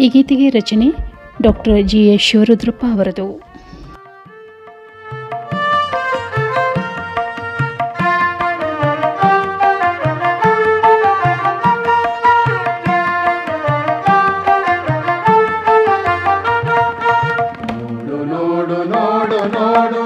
ಈ ಗೀತೆಗೆ ರಚನೆ ಡಾಕ್ಟರ್ ಜಿ ಎಸ್ ಶಿವರುದ್ರಪ್ಪ ಅವರದು ನೋಡು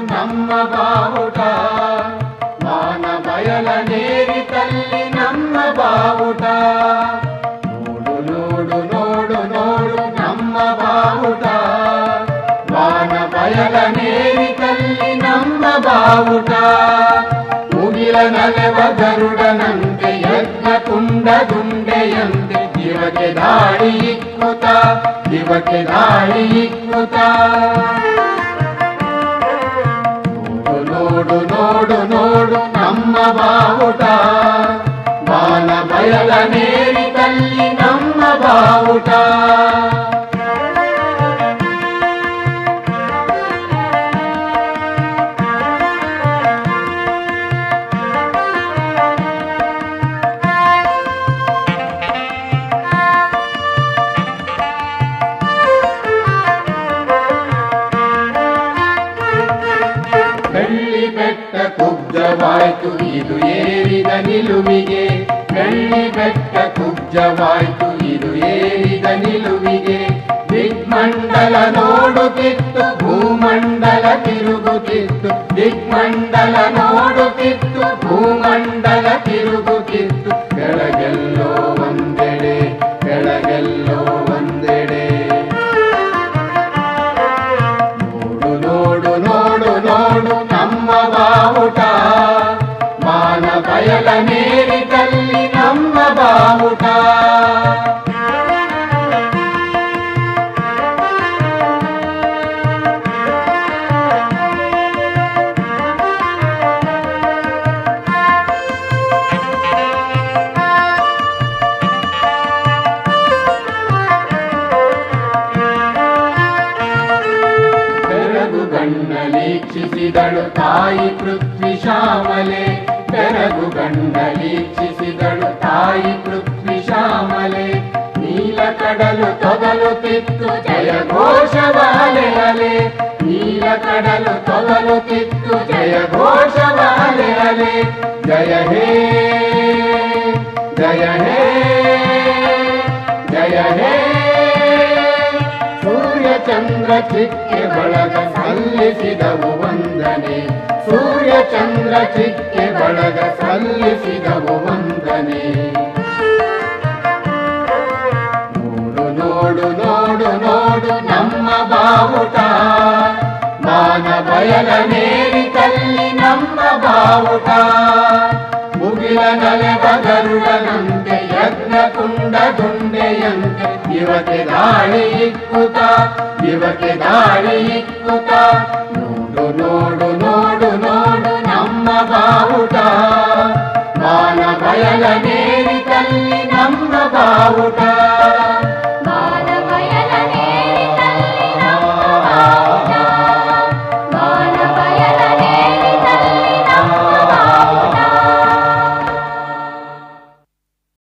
ನಮ್ಮ ಬಾವುಟ ಮುಗಿಲ ನಲೆವ ಗರುಡನಂತೆ ಯಜ್ಞ ಕುಂಡ ದುಂಡೆಯಂತೆ ಇವಕ್ಕೆ ದಾಳಿ ಇಕ್ಕುತ ಇವಕ್ಕೆ ದಾಳಿ ಇಕ್ಕುತ ನೋಡು ನೋಡು ನೋಡು ನಮ್ಮ ಬಾವುಟ ಬಾಲ ಬಯಲ ನೇರಿ ಬೆಳ್ಳಿ ಬೆಟ್ಟ ಕುಬ್ಜವಾಯ್ತು, ಇದು ಏರಿದ ನಿಲುವಿಗೆ. ಬೆಳ್ಳಿ ಬೆಟ್ಟ ಕುಬ್ಜವಾಯ್ತು, ಇದು ಏರಿದ ನಿಲುವಿಗೆ. ದಿಗ್ಮಂಡಲ ನೋಡುತ್ತಿತ್ತು ಭೂಮಂಡಲ ತಿರುಗುತ್ತಿತ್ತು ದಿಗ್ಮಂಡಲ ನೋಡುತ್ತಿತ್ತು ಭೂಮಂಡಲ ತಿರುಗುತ್ತಿತ್ತು ಮಾನ ಬಯಲ ನೇರಿದಲ್ಲಿ ನಮ್ಮ ಬಾವುಟ ಬೆರಗು ಗಣ್ಣಲೀಕ್ಷಿಸಿದಳು ತಾಯಿ ಪೃಥ್ವಿ ಶ್ಯಾಮಲೆ ಬೆರಗು ಗಂಡಲೀಕ್ಷಿಸಿದಳು ತಾಯಿ ಪೃಥ್ವಿ ಶ್ಯಾಮಲೆ ನೀಲ ಕಡಲು ತೊಗಲುತ್ತಿತ್ತು ಜಯ ಘೋಷವಾಲೆ ಅಲೆ ನೀಲ ಕಡಲು ತೊಗಲುತ್ತಿತ್ತು ಜಯ ಘೋಷವಾಲೆ ಅಲೆ ಜಯ ಹೇ ಜಯ ಹೇ ಜಯ ಹೇ. ಸೂರ್ಯ ಚಂದ್ರ ಚಿಕ್ಕೆ ಬಳಗ ಸಲ್ಲಿಸಿದವು ವಂದನೆ. ಸೂರ್ಯ ಚಂದ್ರ ಚಿಕ್ಕೆ ಬಳಗ ಸಲ್ಲಿಸಿದವು ವಂದನೆ ನೋಡು ನೋಡು ನೋಡು ನೋಡು ನಮ್ಮ ಬಾವುಟ ಮಾನ ಬಯಲ ನೇರಿ ತಲ್ಲಿ ನಮ್ಮ ಬಾವುಟ ಮುಗಿಲ ನಲೆ ಬಗರುಡನಂತೆ ಯಜ್ಞ ಕುಂಡ ದುಂಡೆಯಂತೆ ಇವಕ್ಕೆ ದಾಳಿ ಇಕ್ಕುತ ಇವಕ್ಕೆ ದಾಳಿ ಇಕ್ಕುತ ನೋಡು ನೋಡು ನೋಡು ನೋಡು బావుట. మానవయల నేరి తల్లి నమ్మ బావుట.